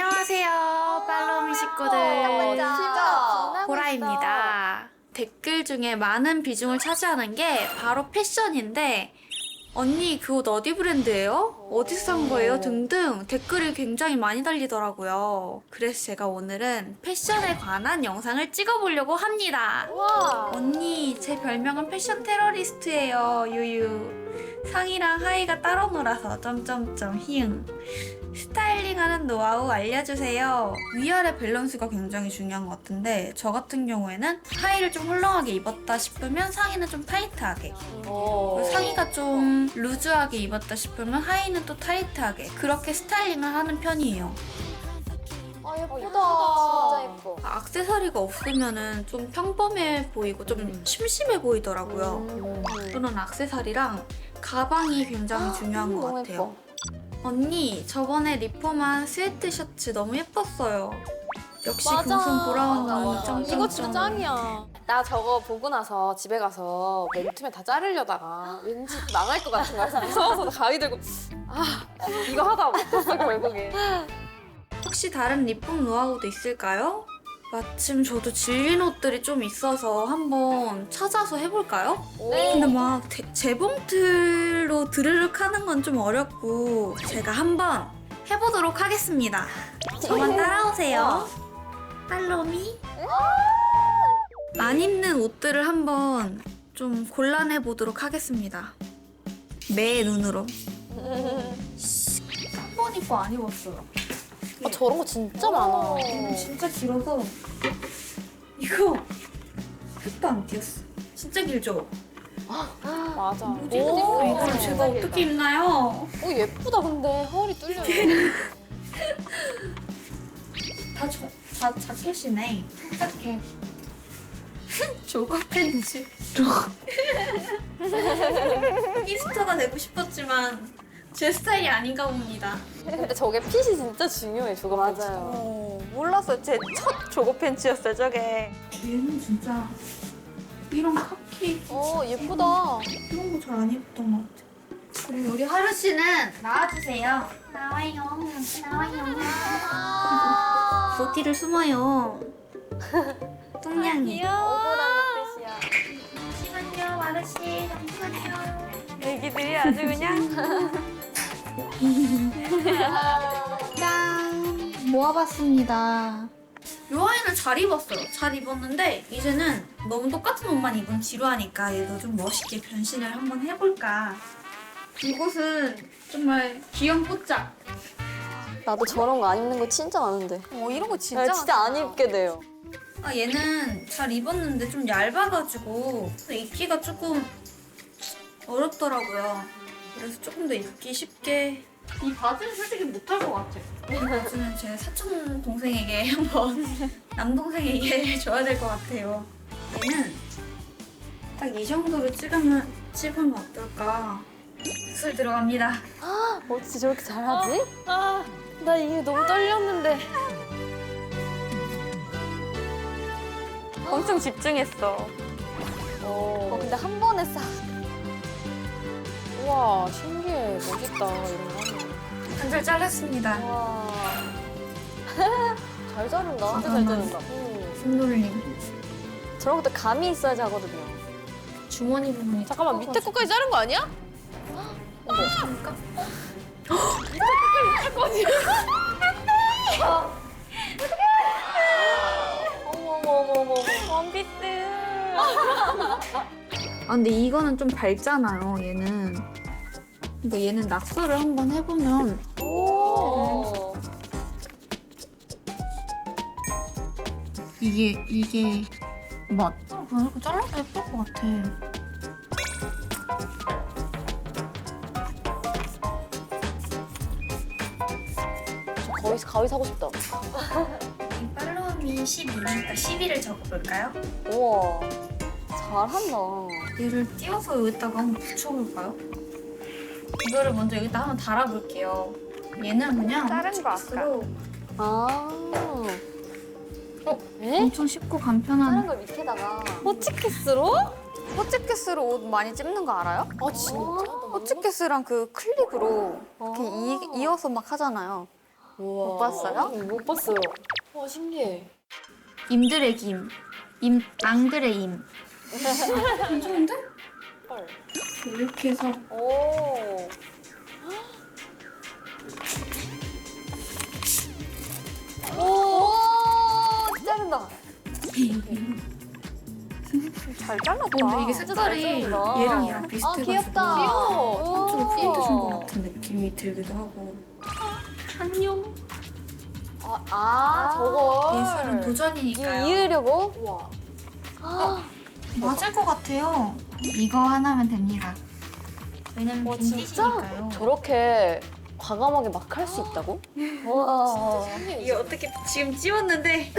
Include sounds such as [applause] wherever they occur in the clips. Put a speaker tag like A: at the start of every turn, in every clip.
A: 안녕하세요, 팔로미 식구들.
B: 진짜
A: 보라입니다. 댓글 중에 많은 비중을 차지하는 게 바로 패션인데, 언니 그 옷 어디 브랜드예요? 어디서 산 거예요? 등등 댓글이 굉장히 많이 달리더라고요. 그래서 제가 오늘은 패션에 관한 영상을 찍어보려고 합니다.
B: 와.
A: 언니, 제 별명은 패션 테러리스트예요. 유유. 상의랑 하의가 따로 놀아서 점점점 히응. 스타일링하는 노하우 알려주세요. 위아래 밸런스가 굉장히 중요한 것 같은데 저 같은 경우에는 하의를 좀 헐렁하게 입었다 싶으면 상의는 좀 타이트하게 그리고 상의가 좀 루즈하게 입었다 싶으면 하의는 또 타이트하게 그렇게 스타일링을 하는 편이에요.
B: 아 예쁘다. 진짜 예뻐.
A: 액세서리가 없으면은 좀 평범해 보이고 좀 심심해 보이더라고요.
B: 음.
A: 또는 액세서리랑 가방이 굉장히 중요한 것
B: 너무
A: 같아요.
B: 예뻐.
A: 언니, 저번에 리폼한 스웨트 셔츠 너무 예뻤어요. 역시
B: 맞아.
A: 금손 보라 언니.
B: 맞아, 맞아.
A: 점점점.
C: 이거 진짜 짱이야. 나 저거 보고 나서 집에 가서 맨투맨 다 자르려다가 왠지 망할 것 같은 거야. 그래서 무서워서 가위 들고 아 이거 하다 못했어 결국에.
A: 혹시 다른 리폼 노하우도 있을까요? 마침 저도 질린 옷들이 좀 있어서 한번 찾아서 해볼까요?
C: 네.
A: 근데 막 대- 재봉틀로 드르륵 하는 건 좀 어렵고 제가 한번 해보도록 하겠습니다. 저만 따라오세요. 팔로미. 안 입는 옷들을 한번 좀 골라내 보도록 하겠습니다. 매 눈으로. [laughs] 한 번 입고 안 입었어요.
C: 아, 저런 거 진짜 많아.
A: 이거 진짜 길어서 이거 획도 안 띄었어. 진짜 길죠?
C: 맞아.
A: 뭐지?
C: 오,
A: 이걸 제가 어떻게 입나요?
C: 오 예쁘다 근데 허리 뚫려. [laughs]
A: 다, 저, 다 자켓이네. 자켓. 조거 팬츠. 히스터가 되고 싶었지만 제 스타일이 아닌가 봅니다.
C: 근데 저게 핏이 진짜 중요해 저거 맞아요.
B: 어, 몰랐어요. 제 첫 조거 팬츠였어요, 저게.
A: 얘는 진짜 이런 카키
C: 오 예쁘다.
A: 이런 거 잘 안 입었던 것 같아. 그리고 우리 하루 씨는 나와주세요. 나와요. 나와요. 보티를 숨어요. [laughs] 뚱냥이.
B: 억울한.
A: 잠시만요, 마루 씨. 잠시만요.
B: 애기들이 아주 그냥. [laughs]
A: 짠! 모아봤습니다. 요 아이는 잘 입었어요. 잘 입었는데 이제는 너무 똑같은 옷만 입으면 지루하니까 얘도 좀 멋있게 변신을 한번 해볼까. 이곳은 정말 귀염 뽀짝.
C: 나도 저런 거 안 입는 거 진짜 많은데.
B: 어, 이런 거 진짜.
C: 나 진짜 안 입게 돼요.
A: 아, 얘는 잘 입었는데 좀 얇아가지고 입기가 조금 어렵더라고요. 그래서 조금 더 입기 쉽게. 이 바지는 솔직히 못할 것 같아. 이 바지는 제 사촌 동생에게 [laughs] 한번 남동생에게 [laughs] 줘야 될 것 같아요. 얘는 딱 이 정도로 찍으면 찍으면 어떨까? 술 들어갑니다.
C: 어떻게 저렇게 잘하지?
B: 아, 나 이게 너무 떨렸는데. 엄청 집중했어.
C: 어,
B: 근데 한 번에 싹.
C: 우와 신기해 멋있다 이런 거 하면.
A: 한줄 잘랐습니다.
C: 와. 잘 자른다. 진짜 잘. 자른다. 음.
A: 손놀림.
B: 저런 것도 감이 있어야지 하거든요.
A: 주머니 부분이
C: 잠깐만 밑에 거까지 자른 거 아니야?
A: 어떡합니까?
B: 어머머머머. 원피스.
A: 아 근데 이거는 좀 밝잖아요 얘는 근데 얘는 낙서를 한번 해보면
C: 오.
A: 이게 이게 맞죠? 이렇게 잘라도 예쁠 것 같아
C: 저 거의 가위 사고 싶다.
A: 이 팔로우미 12니까 12를 적어볼까요?
C: 우와. 잘한다.
A: 얘를 띄워서 여기다가 한번 붙여볼까요? 이거를 먼저 여기다 한번 달아볼게요 얘는 그냥
B: 다른 거
A: 스로
C: 아.
A: 어?
C: 에?
A: 엄청 쉽고 간편한
C: 다른 걸 밑에다가.
B: 호치키스로? 호치키스로 옷 많이 찝는 거 알아요?
C: 아 진짜?
B: 호치키스랑 그 클립으로 이렇게 이, 이어서 막 하잖아요.
C: 우와.
B: 못 봤어요?
C: 응, 못 봤어요. 와 신기해.
A: 임들의 김. 임, 앙들의 임. [laughs] 괜찮은데?
C: 헐.
A: 이렇게 해서
C: 오. 오.
B: 잘 잘랐다.
A: 근데 이게 색깔이. 얘랑 얘랑
B: 아
A: 비슷해가지고
B: 귀엽다.
C: 귀여워.
A: 한쪽으로 포인트 준 것. 같은 느낌이 들기도 하고 안녕
C: 아, 아 저거.
A: 예술은 도전이니까요
C: 이으려고? 우와.
A: 맞을 것 같아요 이거 하나면 됩니다 왜냐면
C: 와, 진짜?
A: 빈티지니까요
C: 저렇게 과감하게 막 할 수 있다고? 와.
A: 이게 어떻게 지금 찌웠는데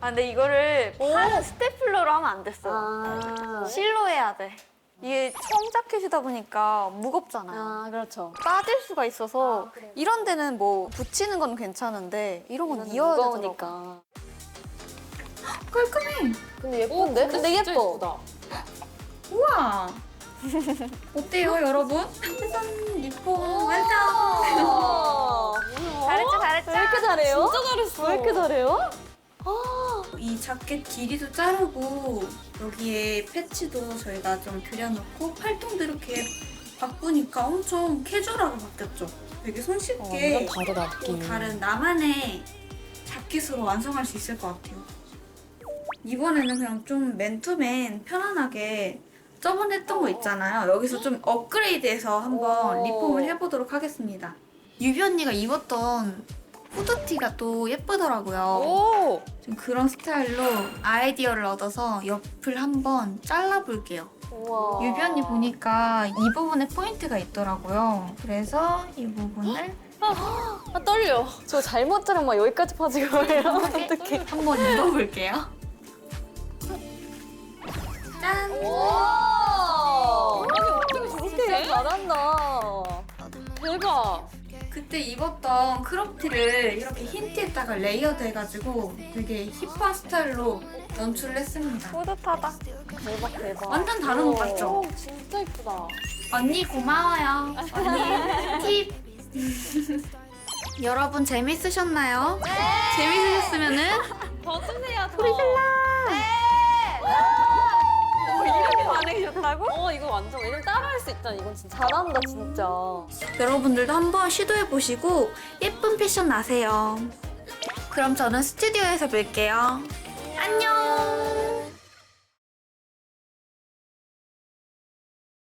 B: 아 근데 이거를 팔 스테플러로 하면 안 됐어 요.
C: 아.
B: 실로 해야 돼. 이게 청 자켓이다 보니까 무겁잖아요.
C: 아, 그렇죠.
B: 빠질 수가 있어서
C: 아?
B: 이런 데는 뭐 붙이는 건 괜찮은데 이런 건 이어야 되더라고.
C: 무거우니까.
A: 깔끔해
C: 근데 예쁜데? 근데 예뻐.
A: 우와 어때요 [laughs] 여러분? 세상 리폼 완성
B: 잘했죠, 잘했죠.
C: 왜 이렇게 잘해요? 진짜 잘했어. 왜 이렇게 잘해요?
A: 이 자켓 길이도 자르고 여기에 패치도 저희가 좀 그려놓고 팔통도 이렇게 바꾸니까 엄청 캐주얼하게 바뀌었죠. 되게 손쉽게
C: 다르다
A: 또 다른 나만의 자켓으로 완성할 수 있을 것 같아요. 이번에는 그냥 좀 맨투맨 편안하게 저번에 했던 거 있잖아요. 여기서 좀 업그레이드해서 한번
C: 오.
A: 리폼을 해보도록 하겠습니다. 유비 언니가 입었던 후드티가 또 예쁘더라고요.
C: 오!
A: 좀 그런 스타일로 아이디어를 얻어서 옆을 한번 잘라볼게요.
C: 우와.
A: 유비 언니 보니까 이 부분에 포인트가 있더라고요. 그래서 이 부분을
C: 아, 떨려. 저 잘못 들으면 여기까지 빠지고 말이야. 어떡해.
A: 한번 입어볼게요. 짠!
C: 와! 어떻게 저렇게 해? 잘한다. 대박.
A: 그때 입었던 크롭티를 이렇게 흰 티에다가 레이어드 해가지고 되게 힙한 스타일로 연출을 했습니다.
B: 뿌듯하다.
C: 대박, 대박.
A: 완전 다른 옷 같죠?
C: 오, 진짜 예쁘다.
A: 언니 고마워요. 언니 팁. [laughs] 여러분 재밌으셨나요? 재밌으셨으면은 [laughs]
C: 더 주세요, 소리 질러.
B: 반응이셨다고?
C: 어, 이거 완전. 왜냐면 따라할 수 있잖아. 이건 진짜 잘한다, 진짜.
A: 여러분들도 한번 시도해 보시고 예쁜 패션 나세요. 그럼 저는 스튜디오에서 뵐게요. 안녕.